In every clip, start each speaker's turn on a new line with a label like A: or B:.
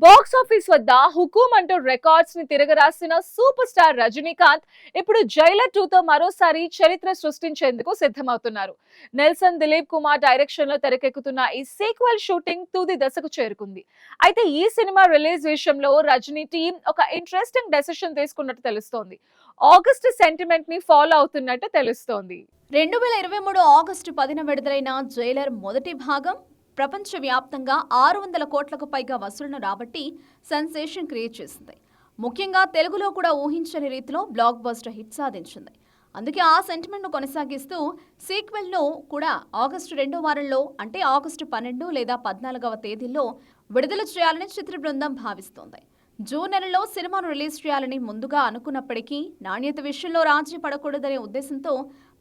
A: Box office వద్ద హుకుం అంటూ రికార్డ్స్ని తిరగరాసిన సూపర్ స్టార్ రజనీకాంత్ ఇప్పుడు జైలర్ టూ తో మరోసారి చరిత్ర సృష్టించేందుకు సిద్ధమవుతున్నారు. నెల్సన్ దిలీప్ కుమార్ డైరెక్షన్లో తెరకెక్కుతున్న ఈ సీక్వెల్ షూటింగ్ తుది దశకు చేరుకుంది. అయితే ఈ సినిమా రిలీజ్ విషయంలో రజనీ టీం ఒక ఇంట్రెస్టింగ్ డెసిషన్ తీసుకున్నట్టు తెలుస్తోంది. ఆగస్ట్ సెంటిమెంట్ని ఫాలో అవుతున్నట్టు తెలుస్తోంది.
B: రెండు వేల ఇరవై మూడు ఆగస్టు పదిన విడుదలైన జైలర్ మొదటి భాగం ప్రపంచవ్యాప్తంగా ఆరు వందల కోట్లకు పైగా వసూళ్ళను రాబట్టి సెన్సేషన్ క్రియేట్ చేసింది. ముఖ్యంగా తెలుగులో కూడా ఊహించని రీతిలో బ్లాక్ బస్టర్ హిట్ సాధించింది. అందుకే ఆ సెంటిమెంట్ను కొనసాగిస్తూ సీక్వెల్ను కూడా ఆగస్టు రెండో వారంలో అంటే ఆగస్టు పన్నెండు లేదా పద్నాలుగవ తేదీల్లో విడుదల చేయాలని చిత్ర బృందం భావిస్తోంది. జూన్ నెలలో సినిమాను రిలీజ్ చేయాలని ముందుగా అనుకున్నప్పటికీ నాణ్యత విషయంలో రాజీ పడకూడదనే ఉద్దేశంతో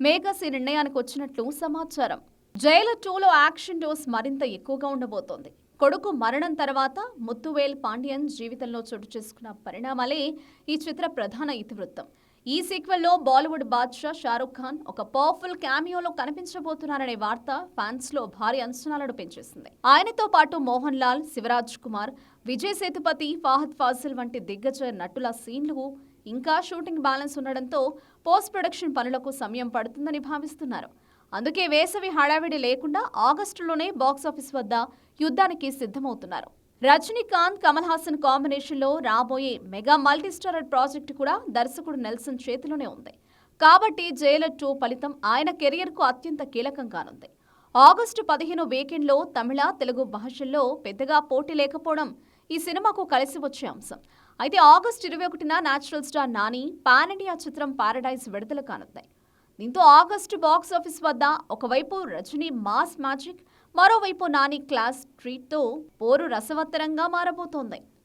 B: మేఘస్ ఈ నిర్ణయానికి వచ్చినట్లు సమాచారం. జైలర్ టూలో యాక్షన్ డోస్ మరింత ఎక్కువగా ఉండబోతోంది. కొడుకు మరణం తర్వాత ముత్తువేల్ పాండ్యన్ జీవితంలో చోటు చేసుకున్న పరిణామాలే ఈ చిత్ర ప్రధాన ఇతివృత్తం. ఈ సీక్వెల్లో బాలీవుడ్ బాద్షా షారుఖ్ ఖాన్ ఒక పవర్ఫుల్ క్యామియోలో కనిపించబోతున్నారనే వార్త ఫ్యాన్స్లో భారీ అంచనాలను పెంచేసింది. ఆయనతో పాటు మోహన్ లాల్ శివరాజ్ కుమార్ విజయ్ సేతుపతి ఫాహద్ ఫాజిల్ వంటి దిగ్గజ నటుల సీన్లు ఇంకా షూటింగ్ బ్యాలెన్స్ ఉండడంతో పోస్ట్ ప్రొడక్షన్ పనులకు సమయం పడుతుందని భావిస్తున్నారు. అందుకే వేసవి హడావిడి లేకుండా ఆగస్టులోనే బాక్సాఫీస్ వద్ద యుద్ధానికి సిద్ధమవుతున్నారు. రజనీకాంత్ కమల్ హాసన్ కాంబినేషన్లో రాబోయే మెగా మల్టీస్టారర్ ప్రాజెక్టు కూడా దర్శకుడు నెల్సన్ చేతిలోనే ఉంది. కాబట్టి జైలర్ టూ ఫలితం ఆయన కెరియర్కు అత్యంత కీలకం కానుంది ఆగస్టు పదిహేను వీకెండ్లో తమిళ తెలుగు భాషల్లో పెద్దగా పోటీ లేకపోవడం ఈ సినిమాకు కలిసి వచ్చే అంశం. అయితే ఆగస్టు ఇరవై ఒకటిన natural star Nani pan India చిత్రం పారడైజ్ విడుదల కానుంది. దీంతో ఆగస్టు బాక్స్ ఆఫీస్ వద్ద ఒకవైపు రజనీ మాస్ మ్యాజిక్ మరోవైపు నాని క్లాస్ ట్రీట్తో పోరు రసవత్తరంగా మారబోతోంది.